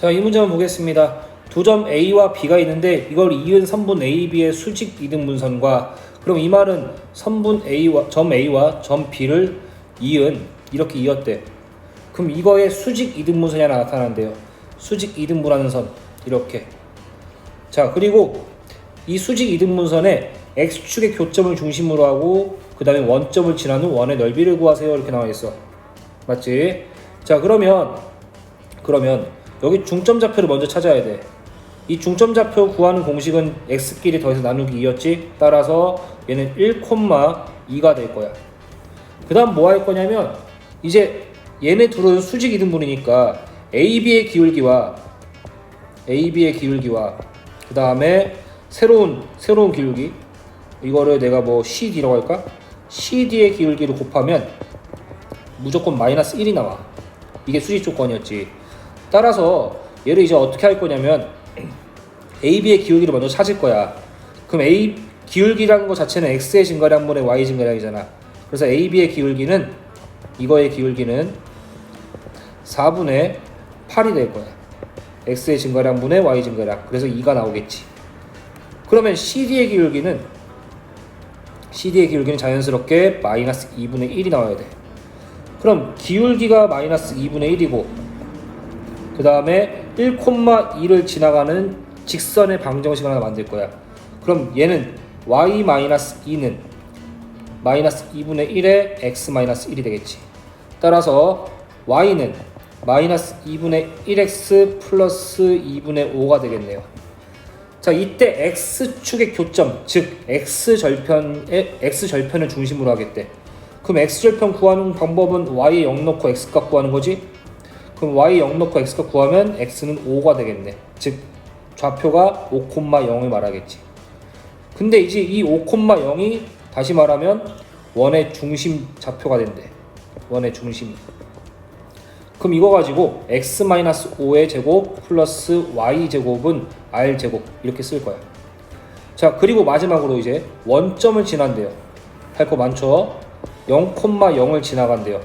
자, 이 문제 한번 보겠습니다. 두 점 A와 B가 있는데 이걸 이은 선분 AB의 수직 이등분선과 그럼 이 말은 선분 A와 점 A와 점 B를 이은 이렇게 이었대. 그럼 이거의 수직 이등분선이 하나 나타난대요. 수직 이등분하는 선 이렇게. 자, 그리고 이 수직 이등분선에 x축의 교점을 중심으로 하고 그 다음에 원점을 지난 후 원의 넓이를 구하세요 이렇게 나와 있어. 맞지? 자, 그러면 그러면 여기 중점 좌표를 먼저 찾아야 돼. 이 중점 좌표 구하는 공식은 x끼리 더해서 나누기 2였지. 따라서 얘는 1,2가 될 거야. 그 다음 뭐 할 거냐면 이제 얘네 둘은 수직 이등분이니까 AB의 기울기와 AB의 기울기와 그 다음에 새로운 새로운 기울기 이거를 내가 뭐 CD라고 할까? CD의 기울기를 곱하면 무조건 마이너스 1이 나와. 이게 수직 조건이었지. 따라서 얘를 이제 어떻게 할 거냐면 AB의 기울기를 먼저 찾을 거야. 그럼 A 기울기라는 것 자체는 X의 증가량분의 Y 증가량이잖아. 그래서 AB의 기울기는 이거의 기울기는 4분의 8이 될 거야. X의 증가량분의 Y 증가량. 그래서 2가 나오겠지. 그러면 CD의 기울기는 CD의 기울기는 자연스럽게 마이너스 2분의 1이 나와야 돼. 그럼 기울기가 마이너스 2분의 1이고 그 다음에 1,2를 지나가는 직선의 방정식을 하나 만들 거야. 그럼 얘는 y 마이너스 2는 마이너스 2분의 1에 x 마이너스 1이 되겠지. 따라서 y는 마이너스 2분의 1x 플러스 2분의 5가 되겠네요. 자 이때 x축의 교점 즉 x절편의 x절편을 중심으로 하겠대. 그럼 x절편 구하는 방법은 y에 0 넣고 x값 구하는 거지? 그럼 y 0 넣고 x값 구하면 x는 5가 되겠네. 즉 좌표가 5,0을 말하겠지. 근데 이제 이 5,0이 다시 말하면 원의 중심 좌표가 된대. 원의 중심이. 그럼 이거 가지고 x-5의 제곱 플러스 y 제곱은 r 제곱 이렇게 쓸 거야. 자 그리고 마지막으로 이제 원점을 지난대요. 할 거 많죠? 0,0을 지나간대요.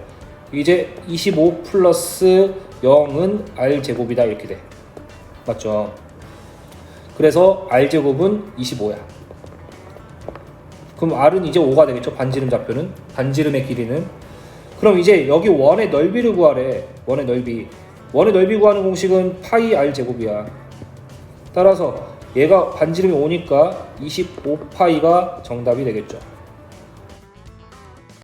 이제 25 플러스 0은 r 제곱이다 이렇게 돼. 맞죠? 그래서 r 제곱은 25야. 그럼 r은 이제 5가 되겠죠? 반지름 좌표는 반지름의 길이는 그럼 이제 여기 원의 넓이를 구하래. 원의 넓이. 원의 넓이 구하는 공식은 파이 r 제곱이야. 따라서 얘가 반지름이 5니까 25파이가 정답이 되겠죠.